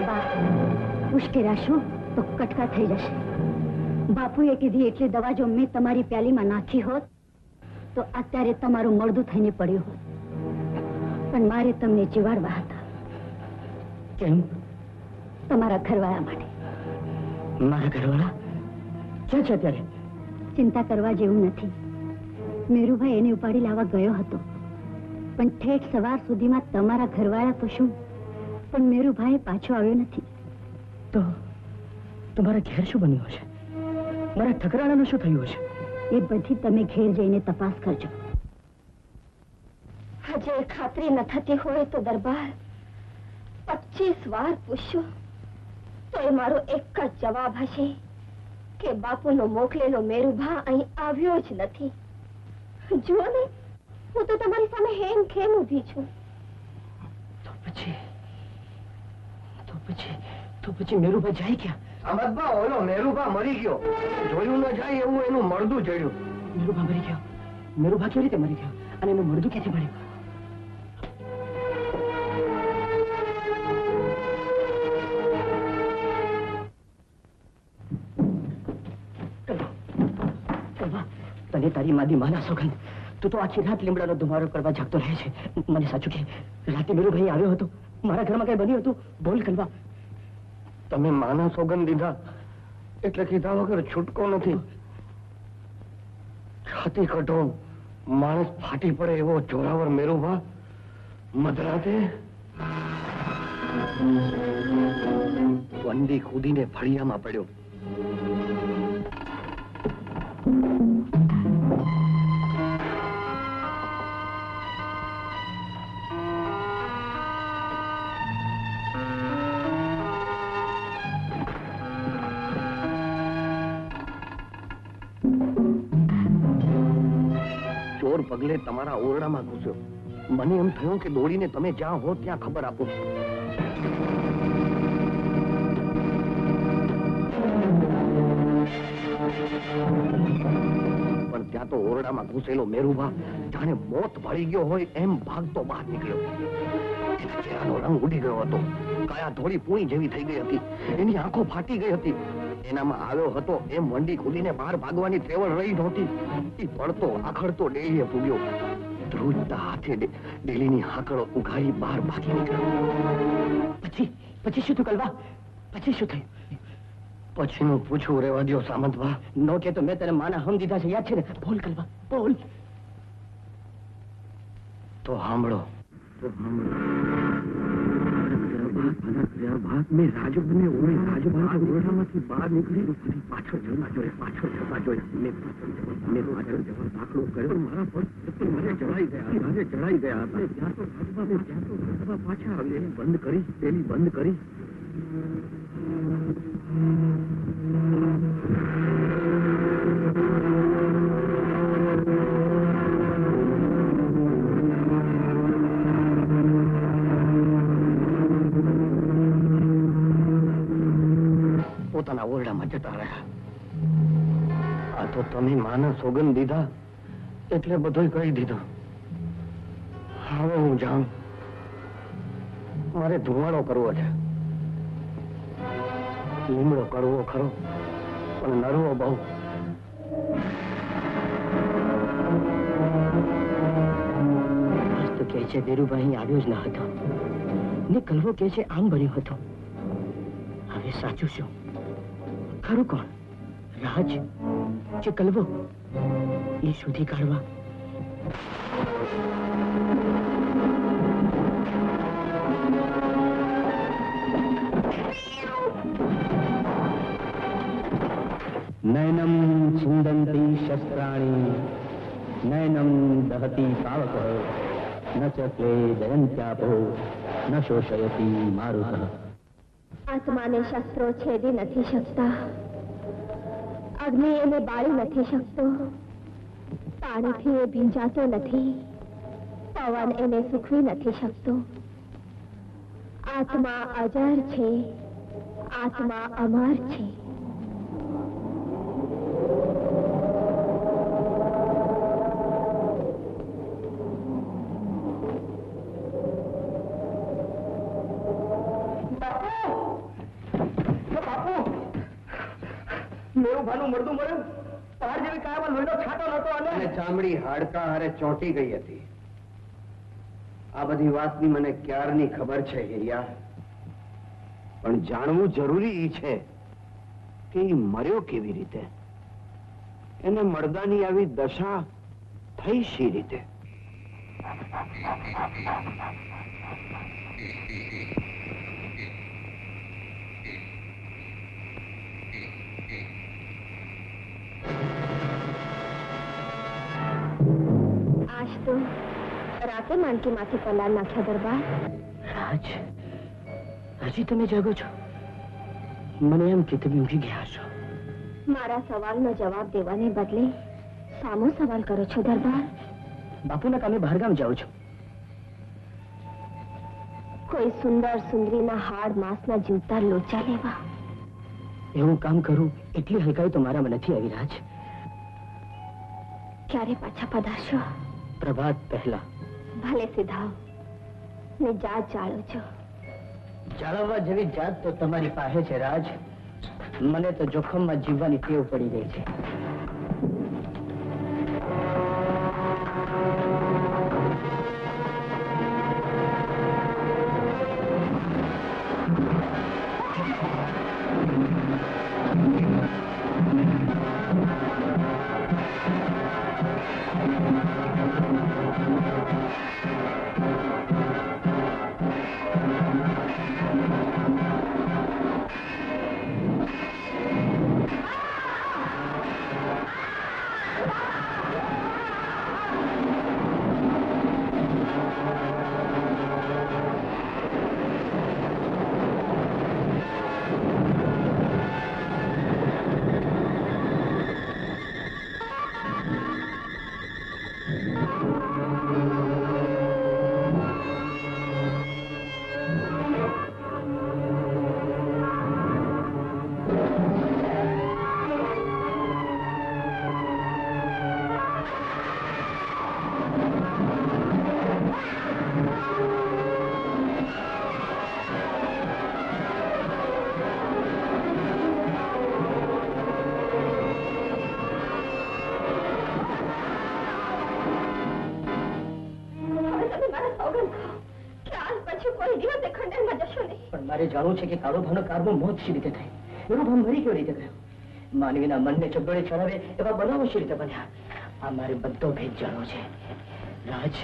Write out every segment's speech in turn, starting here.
બા ઉશ્કેરાશો તો કટકા થઈ જશે બાપુએ કીધી એટલી દવા જો મેં તમારી પ્યાલીમાં નાખી હોત તો અત્યારે તમારું મળદું થઈને પડ્યું હોત પણ મારે તમને જીવાડવા હતા કેમ તમારા ઘરવાળા માટે મારા ઘરવાળા ક્યાં છે અત્યારે ચિંતા કરવા જેવું નથી મેરુભાઈ એને ઉપાડી લાવવા ગયો હતો પણ ઠેઠ સવાર સુધીમાં તમારા ઘરવાળા તો શું પણ મેરુભાઈ પાછો આવ્યો નથી. તો તમારા ઘેર શું બન્યું હશે? મારા ઠકરાણાનું શું થયું હશે? એ બધી તમે ઘેર જઈને તપાસ કરજો. હજે ખાતરી ન થતી હોય તો દરબાર પચીસ વાર પૂછ્યો તો એ મારો એક જ જવાબ હશે કે બાપુનો મોકલેલો મેરુભા અહીં આવ્યો જ નથી. જુઓ ને હું તો તમારી સામે હેમ ખેમ ઊભી છું. તો પછી પછી તો પછી મેરુભાઈ જાય ક્યાં? અમદબા ઓલો મેરુભા મરી ગયો. જોયું ન જાય એવું એનું મળદું જડ્યું મેરુભા મરી ગયો. મેરુભા કેવી રીતે મરી ગયો? અને એનું મળદું ક્યાંથી મળ્યું? તને તારી માદી માના સોગંદ. તું તો આખી રાત લીમડાનો ધુમાડો કરવા જાગતો રહે છે. મને સાચું કે રાતે મેરુભાઈ આવ્યો હતો. મારા ઘરમાં કઈ બન્યું હતું? બોલ કલવા તમે માના સોગન દીધા. એટલે કીધા વગર છૂટકો નથી. છાતી કઢો. માણસ ફાટી પડે એવો જોરાવર મેરુભા મધરાતે. વંડી કૂદીને ફળિયામાં પડ્યો. ચોર પગલે તમારા ઓરડામાં ઘૂસ્યો. મને એમ થયું કે દોડીને તમે જ્યાં હો ત્યાં ખબર આપો. પણ ત્યાં તો ઓરડામાં ઘૂસેલો મેરુભા જાણે મોત ભળી ગયો હોય એમ ભાગતો બહાર નીકળ્યો. ચહેરાનો રંગ ઉડી ગયો હતો. કયા ધોળી પૂણી જેવી થઈ ગઈ હતી. એની આંખો ફાટી ગઈ હતી. એનામાં આવ્યો હતો એમ વંડી ખુલીને બહાર ભાગવાની ત્રેવડ રહી નહોતી. એ પડતો આખડતો ડેલીએ પૂગ્યો. ધ્રુજતા હાથે ડેલીની હાકડો ઉઘાડી બહાર ભાગી નીકળ્યો. પછી પછી શું થયું કલવા? પછી શું થયું? પછીનું પૂછવું રહેવા દો સામંતભા. નો કે તો મેં તને માના હમ દીધા છે યાદ છે ને? બોલ કલવા બોલ. તો સાંભળો. તો મેં રાજુને ઓળે રાજુભાઈ ઓરડામાંથી બહાર નીકળી ફરી પાછો જવા જોયા પાછો જવા કર્યો મારા પગ મારે જડાઈ ગયા મારે જડાઈ ગયા ત્યાં તો પાછા આવી એની બંધ કરી તેની બંધ કરી પોતાના ઓરડામાં જતા રહ્યા. આ તો તમે માના સોગંદ દીધા એટલે બધું કહી દીધું. હવે હું જાઉં. મારે ધુમાડો કરવો છે. લીમડો કરવો ખરો, પણ નરવો બહુ. કે છે, ધીરુભાઈ આવ્યો જ ન હતો. ને કલવો કે છે, આમ બન્યો હતો. હવે સાચું શું? ખરું કોણ? રાજ? કે કલવો? એ શોધી કાઢવા. નયનમ છિંદંતી શસ્ત્રાણી નયનમ દહતી પાવક ન ચ ક્લે જયંત્યાપો ન શોષયતી મારુત। આત્માને શસ્ત્રો છેદી નથી શકતા. અગ્નિ એને બાળી નથી શકતો. પાણીથી એ ભીંજાતો નથી. પવન એને સુખવી નથી શકતો. આત્મા અજર છે. આત્મા અમર છે બાપુ મેરુભાનું મળતું મળ્યું પહાડ જેવી કાયામાં લોહીનો છાંટો નહોતો અને ચામડી હાડકા હારે ચોંટી ગઈ હતી. આ બધી વાતની મને ક્યારની ખબર છે, હિરિયા? પણ જાણવું જરૂરી છે કે એ મર્યો કેવી રીતે? એને મરદાની આવી દશા થઈ શી રીતે? રાતે માનકી માથે પલાર નાખ્યા દરબાર? રાજ હજી તમે જાગો છો. મને એમ કે તમે ઊંઘી ગયા છો. મારા સવાલનો જવાબ દેવાને બદલે સામો સવાલ કરો છો દરબાર. બાપુના કામે બહારગામ જાઉં છું. કોઈ સુંદર સુંદરીના હાડ માંસના જીવતા લોચા લેવા. એવું કામ કરું એટલી હલકાઈ તો મારામાં નથી આવી રાજ. ક્યારે પાછા પધારશો? પ્રભાત પહેલા. ભલે સીધાવ ને જાત જાળો છો. જાળવવા જેવી જાત તો તમારી પાસે છે, રાજ. મને તો જોખમમાં જીવવાની ટેવ પડી ગઈ છે. પણ મારે જાણવું છે કે કાળો ભાનો કારનો મોત શી રીતે થઈ ભાવ મરી કેવી રીતે ગયો? માનવીના મનને ચબડે ચડાવે એવા બનાવો શી રીતે બન્યા? આ મારે બધો ભેદ જાણવો છે. રાજ,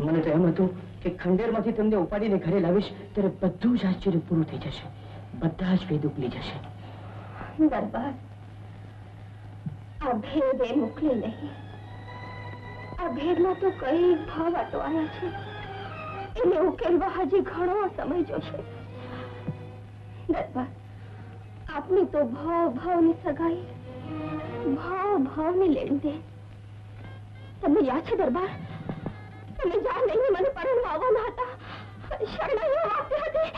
મને તો એમ હતું કે ખંડેરમાંથી તમને ઉપાડીને ઘરે લાવીશ, ત્યારે બધું જ આશ્ચર્ય પૂરું થઈ જશે. બધા જ ભેદ ઉકલી જશે. દરબાર, આ ભેદ એ મોકલે નહીં. આ ભેદમાં તો કઈ ભાવ અટવાયા છે? એને ઉકેલવા હજી ઘણો સમય જોશે. દરબાર આપની તો ભાવ ભાવની સગાઈ, ભાવ ભાવની લેણ દે તમને યાદ છે દરબાર? તમે જાણ લઈને મને પરણવા આવવાના હતા, શરણાઈઓ આપી હતી.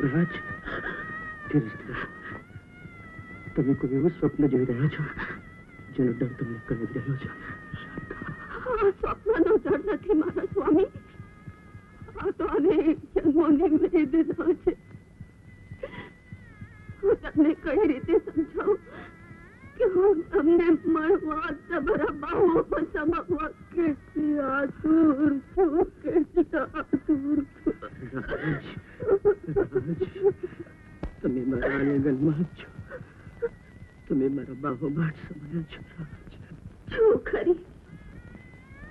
રાજ ધીરજ ધરો તમે કોઈ એવું સ્વપ્ન જોઈ રહ્યા છો જેનો ડર તમને કરી રહ્યો છે? સ્વપ્નનો જળ નથી મારા સ્વામી. આ તો અનેક જન્મોની વેદના છે. હું તમને કઈ રીતે સમજાવું કે હું તમને મળવા તમારા બાહુઓ સમાવવા કેટલી આતુર છું કેટલી આતુર છું? તમે મારા આલિંગનમાં છો. તમે મારા બાહોમાં જ સમાયા છો રાજ છું ખરી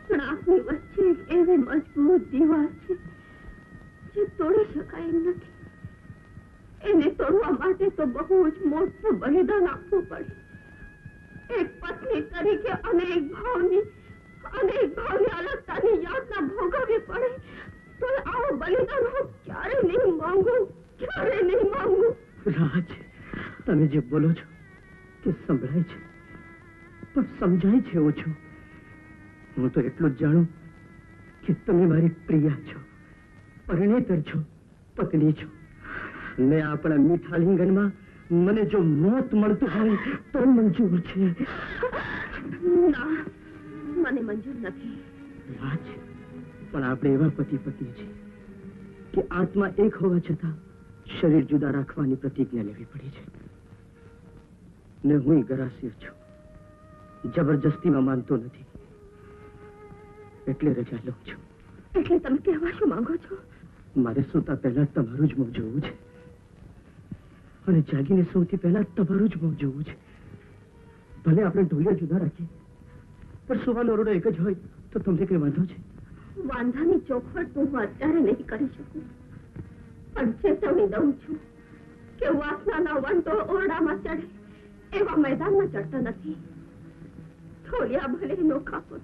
પણ આપની વચ્ચે એક એવી મજબૂત દીવાલ છે જે તોડી શકાય એમ નથી એને તોડવા માટે તો બહુ જ મોટું બલિદાન આપવું પડે એક પત્ની તરીકે અનેક ભાવની અનેક ભાવની અલગતાની યાતના ભોગવવી પડે તો આવું બલિદાન હું ક્યારે નહીં માંગુ ક્યારે નહીં માંગુ રાજ તમે જે બોલો છો તે સંભળાય છે. પણ સમજાય છે ઓછો. હું તો એટલું જ જાણું કે તમે મારી પ્રિયા છો પરિણેતર છો પત્ની છો. ને આપણા મીઠા લિંગનમાં મને જો મોત મળતું હોય તો મંજૂર છે. મને મંજૂર નથી. રાજ પણ આપણે એવા પતિ પત્ની છે કે આત્મા એક હોવા છતાં શરીર જુદા રાખવાની પ્રતિજ્ઞા લેવી પડી છે. ને હું ગરાસિયો છું. જબરજસ્તીમાં માનતો નથી. એટલે રજા લઉં છું. એટલે તમે કહેવા શું માંગો છો? મારે સુતા પહેલા તમારું જ મોં જોવું છે. અને જાગીને સૌથી પહેલા તમારું જ મોં જોવું છે. ભલે આપણે ઢોલિયા જુદા રાખીએ પણ સુવાનો ઓરડો એક જ હોય તો તમને કઈ વાંધો છે? વાંધાની ચોખવટ તો હું અત્યારે નહીં કરી શકું. પણ ચેતવણી દઉં છું કે વાસનાના વંટો ઓરડામાં ચડે એવા મેદાનમાં ચડતા નથી. થોડિયા ભલે નો કાપો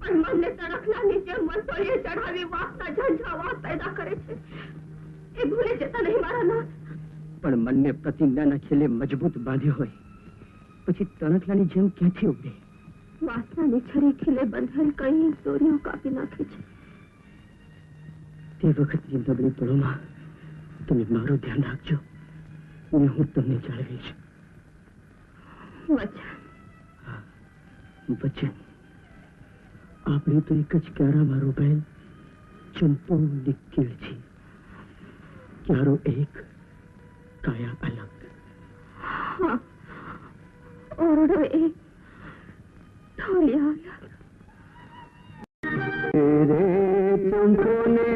પણ મનને તડકલાની જેમ વંટોળીએ ચઢાવી વાસના ઝંઝાવાત પેદા કરે છે. એ ભૂલે જતા નહીં મારા નાથ. પણ મનને પ્રતિજ્ઞાના છેલ્લે મજબૂત બાંધ્યો હોય પછી તણખલાની જેમ ક્યાંથી ઉડે? વાસનાની છરી ખીલે બંધાયેલ કઈ દોરીઓ કાપી નાખે છે? તે વખતની નબળી પળોમાં તમે મારું ધ્યાન રાખજો અને હું તમને જાળવીશ. વચન આપણે તો એક જ ક્યારામાં રોપાયેલ ચંપો નિકેલ છે. ક્યારો એક કાયા અલગ. હા ઓરડો એક અલગ ને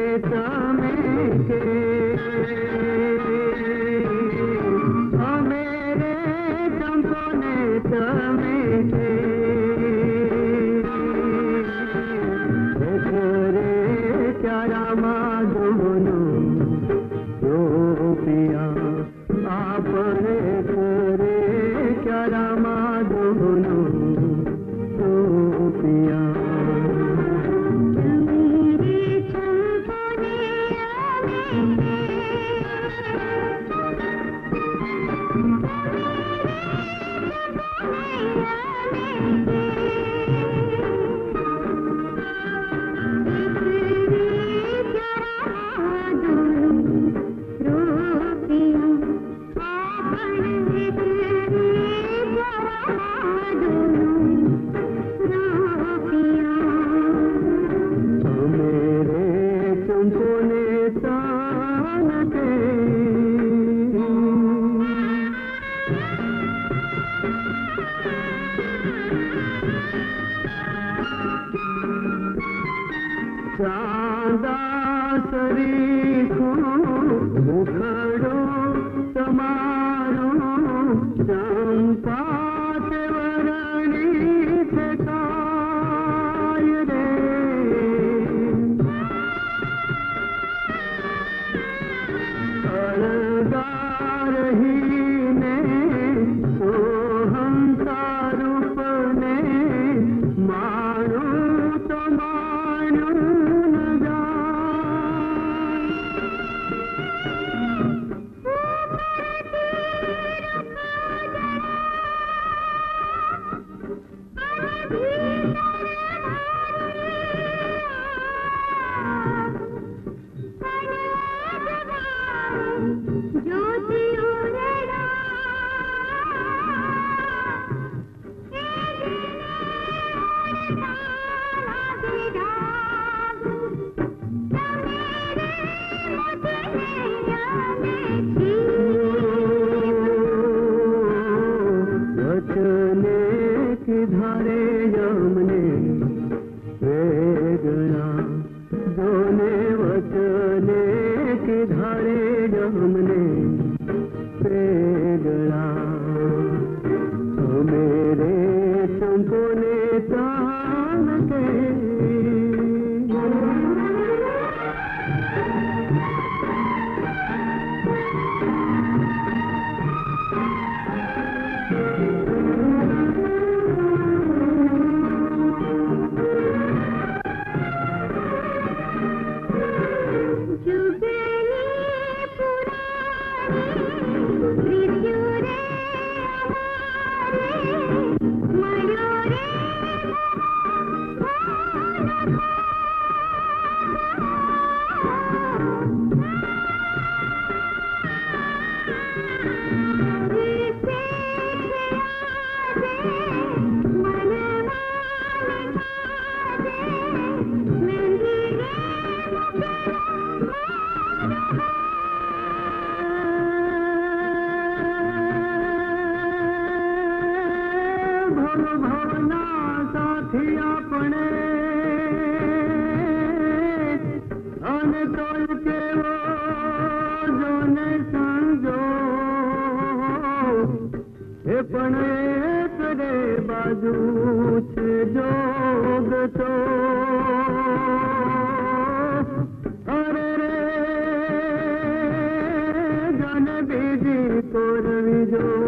म કિધારે યમને વેગણા જોને બીજી કોરવી